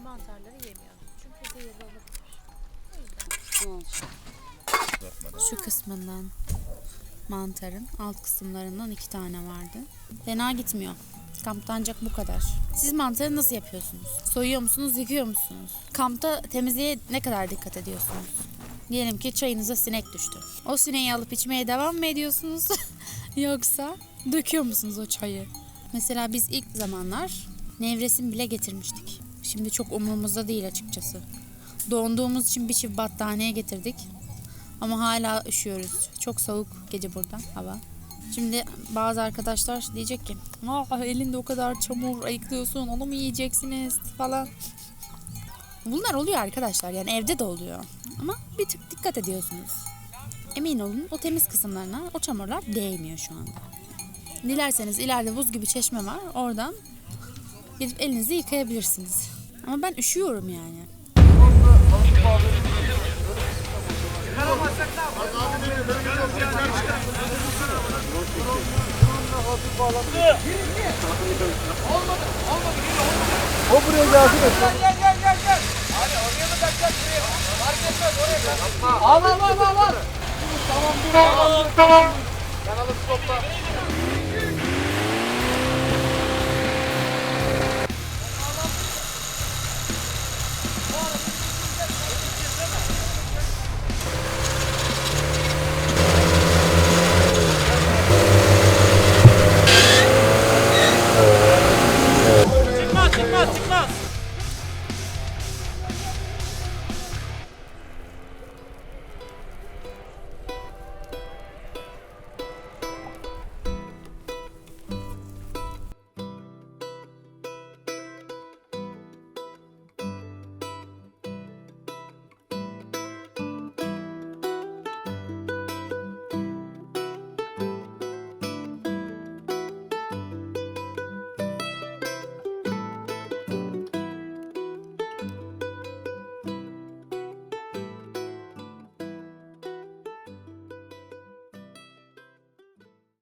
mantarları yemiyor. Çünkü zehirli olabilir. O yüzden. Şu kısmından mantarın alt kısımlarından iki tane vardı. Fena gitmiyor. Kampta ancak bu kadar. Siz mantarı nasıl yapıyorsunuz? Soyuyor musunuz, yıkıyor musunuz? Kampta temizliğe ne kadar dikkat ediyorsunuz? Diyelim ki çayınıza sinek düştü. O sineği alıp içmeye devam mı ediyorsunuz? Yoksa döküyor musunuz o çayı? Mesela biz ilk zamanlar nevresim bile getirmiştik. Şimdi çok umurumuzda değil açıkçası. Donduğumuz için bir çift battaniye getirdik. Ama hala üşüyoruz. Çok soğuk gece burada hava. Şimdi bazı arkadaşlar diyecek ki Aa, elinde o kadar çamur ayıklıyorsun onu mu yiyeceksiniz falan. Bunlar oluyor arkadaşlar yani evde de oluyor. Ama bir tık dikkat ediyorsunuz. Emin olun o temiz kısımlarına o çamurlar değmiyor şu anda. Dilerseniz ileride buz gibi çeşme var oradan gidip elinizi yıkayabilirsiniz. Ama ben üşüyorum yani. O buraya gelsin. Al al al al al. Tamam dur. Tamam tamam. Kanalı stopla.